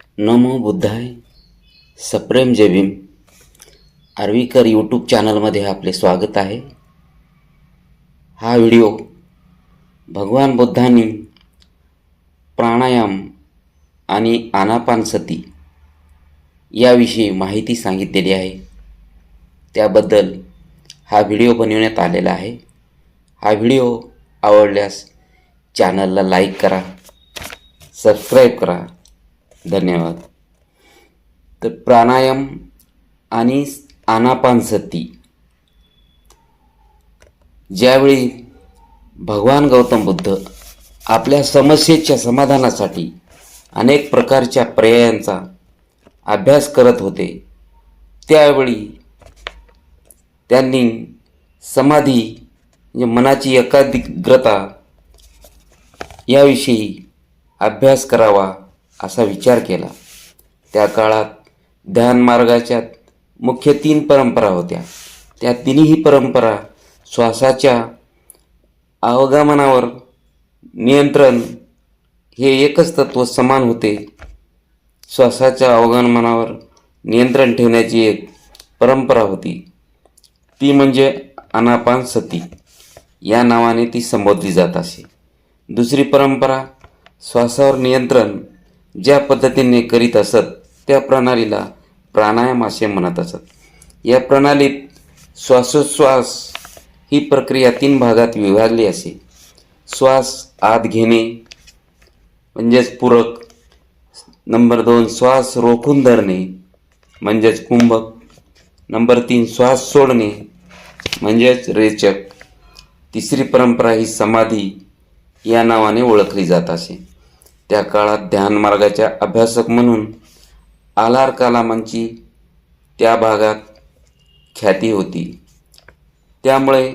नमो बुद्धाय सप्रेम जय भीम. आर्वीकर यूट्यूब चॅनलमध्ये आपले स्वागत आहे. हा व्हिडिओ भगवान बुद्धांनी प्राणायाम आणि आनापानसती याविषयी माहिती सांगितलेली आहे. त्याबद्दल हा व्हिडिओ बनवण्यात आलेला आहे. हा व्हिडिओ आवडल्यास चॅनलला लाईक करा सबस्क्राईब करा धन्यवाद. तर प्राणायाम आणि आनापानसती. ज्यावेळी भगवान गौतम बुद्ध आपल्या समस्येच्या समाधानासाठी अनेक प्रकारच्या पर्यायांचा अभ्यास करत होते त्यावेळी त्यांनी समाधी म्हणजे मनाची एकाग्रता याविषयी अभ्यास करावा. असा विचार केला. त्या काळात ध्यानमार्गाच्या मुख्य तीन परंपरा होत्या. त्या तिन्ही परंपरा श्वासाच्या अवगमनावर नियंत्रण हे एकच तत्व समान होते. श्वासाच्या अवगमनावर नियंत्रण ठेवण्याची एक परंपरा होती. ती म्हणजे अनापान सती. या नावाने ती संबोधली जात असे. दुसरी परंपरा श्वासावर नियंत्रण ज्या पद्धतीने करीत असत त्या प्रणालीला प्राणायाम असे म्हणत असत. या प्रणालीत श्वासोच्छ्वास ही प्रक्रिया तीन भागात विभागली असे. श्वास आत घेणे म्हणजेच पूरक. नंबर दोन श्वास रोखून धरणे म्हणजेच कुंभक. नंबर तीन श्वास सोडणे म्हणजेच रेचक. तिसरी परंपरा ही समाधी या नावाने ओळखली जात असे. त्या काळात ध्यानमार्गाच्या अभ्यासक म्हणून आलार कलामांची त्या भागात ख्याती होती. त्यामुळे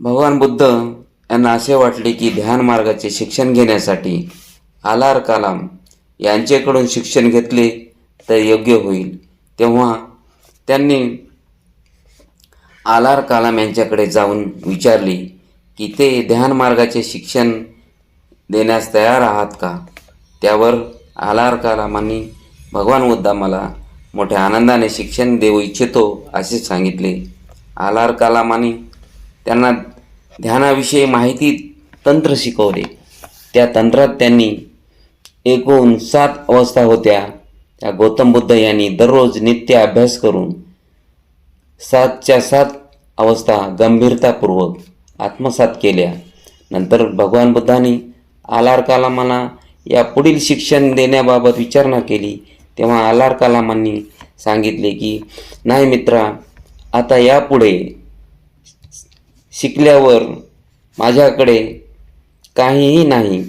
भगवान बुद्ध यांना असे वाटले की ध्यानमार्गाचे शिक्षण घेण्यासाठी आलार कलाम यांच्याकडून शिक्षण घेतले तर योग्य होईल. तेव्हा त्यांनी आलार कलाम यांच्याकडे जाऊन विचारले की ते ध्यानमार्गाचे शिक्षण देण्यास तयार आहात का? त्यावर आलार कालामांनी भगवान बुद्धा मला मोठ्या आनंदाने शिक्षण देऊ इच्छितो असे सांगितले. आलार कलामांनी त्यांना ध्यानाविषयी माहिती तंत्र शिकवले. त्या तंत्रात त्यांनी एकूण सात अवस्था होत्या. त्या गौतम बुद्ध यांनी दररोज नित्य अभ्यास करून सातच्या सात अवस्था गंभीरतापूर्वक आत्मसात केल्या. नंतर भगवान बुद्धांनी आलार कालामाला या पुढील शिक्षण देण्याबाबत विचारणा केली तेव्हा आलार कलामांनी सांगितले की नाही मित्रा आता यापुढे शिकल्यावर माझ्याकडे काहीही नाही.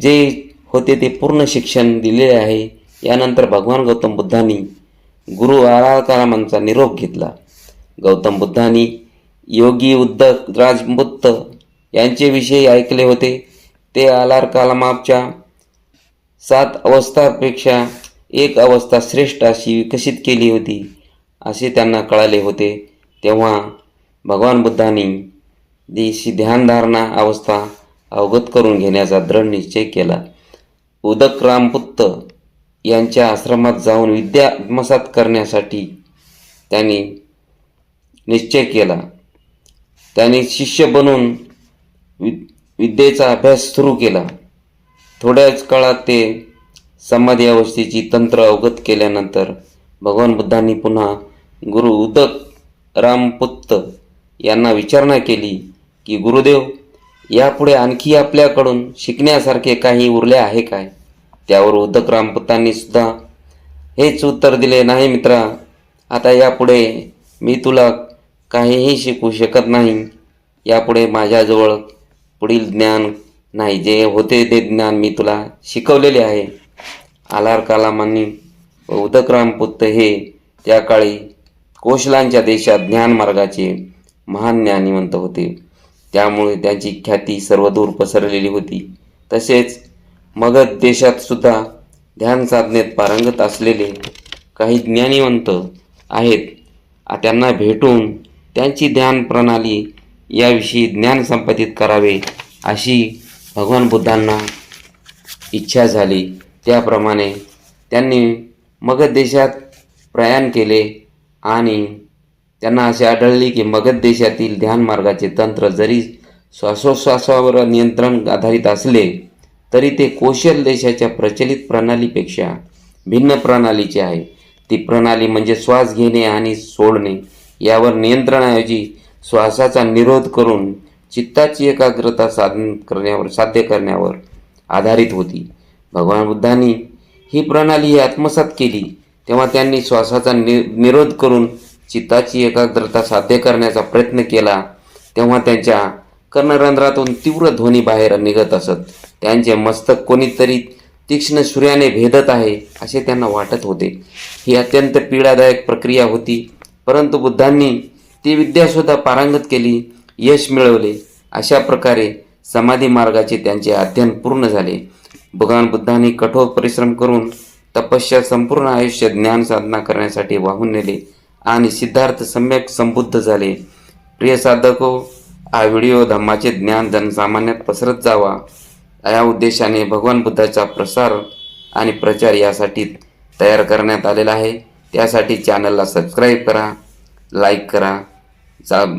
जे होते ते पूर्ण शिक्षण दिलेले आहे. यानंतर भगवान गौतम बुद्धांनी गुरु आलार कलामांचा निरोप घेतला. गौतम बुद्धांनी योगी उद्धव यांचे यांच्याविषयी ऐकले होते. ते आलार कालमापच्या सात अवस्थापेक्षा एक अवस्था श्रेष्ठ अशी विकसित केली होती असे त्यांना कळाले होते. तेव्हा भगवान बुद्धांनी देशी ध्यानधारणा अवस्था अवगत करून घेण्याचा दृढ निश्चय केला. उदक रामपुत्त यांच्या आश्रमात जाऊन विद्या आत्मसात करण्यासाठी त्यांनी निश्चय केला. त्याने शिष्य बनून वि विद्येचा अभ्यास सुरू केला. थोड्याच काळात ते समाधी अवस्थेची तंत्र अवगत केल्यानंतर भगवान बुद्धांनी पुन्हा गुरु उदक रामपुत्त यांना विचारणा केली की गुरुदेव यापुढे आणखी आपल्याकडून शिकण्यासारखे काही उरले आहे काय त्यावर उदक रामपुत्तांनी सुद्धा हेच उत्तर दिले नाही मित्रा आता यापुढे मी तुला काहीही शिकू शकत नाही. यापुढे माझ्याजवळ पुढील ज्ञान नाही जे होते ते ज्ञान मी तुला शिकवलेले आहे. आलार कलामांनी व उदकरामपुत्त हे त्या काळी कोशलांच्या देशात ज्ञानमार्गाचे महान ज्ञानीवंत होते. त्यामुळे त्यांची ख्याती सर्वदूर पसरलेली होती. तसेच मगध देशात सुद्धा ध्यान साधनेत पारंगत असलेले काही ज्ञानिवंत आहेत. त्यांना भेटून त्यांची ध्यान प्रणाली याविषयी ज्ञान संपादित करावे अशी भगवान बुद्धांना इच्छा झाली. त्याप्रमाणे त्यांनी मगध देशात प्रयाण केले आणि त्यांना असे आढळले की मगध देशातील ध्यानमार्गाचे तंत्र जरी श्वासोश्वासावर नियंत्रण आधारित असले तरी ते कौशल देशाच्या प्रचलित प्रणालीपेक्षा भिन्न प्रणालीचे आहे. ती प्रणाली म्हणजे श्वास घेणे आणि सोडणे यावर नियंत्रणाऐवजी श्वासाचा निरोध करून चित्ताची एकाग्रता साधन करण्यावर साध्य करण्यावर आधारित होती. भगवान बुद्धांनी ही प्रणाली आत्मसात केली तेव्हा त्यांनी श्वासाचा नि निरोध करून चित्ताची एकाग्रता साध्य करण्याचा प्रयत्न केला तेव्हा त्यांच्या कर्णरंध्रातून तीव्र ध्वनी बाहेर निघत असत. त्यांचे मस्तक कोणीतरी तीक्ष्ण सूर्याने भेदत आहे असे त्यांना वाटत होते. ही अत्यंत पीडादायक प्रक्रिया होती परंतु बुद्धांनी ती विद्यासुद्धा पारंगत केली यश मिळवले. अशा प्रकारे समाधी मार्गाचे त्यांचे अध्ययन पूर्ण झाले. भगवान बुद्धांनी कठोर परिश्रम करून तपश्या संपूर्ण आयुष्य ज्ञान साधना करण्यासाठी वाहून नेले आणि सिद्धार्थ सम्यक संबुद्ध झाले. प्रिय साधको हा व्हिडिओ धम्माचे ज्ञान जनसामान्यात पसरत जावा. या उद्देशाने भगवान बुद्धाचा प्रसार आणि प्रचार यासाठी तयार करण्यात आलेला आहे. त्यासाठी चॅनलला सबस्क्राईब करा लाईक करा जा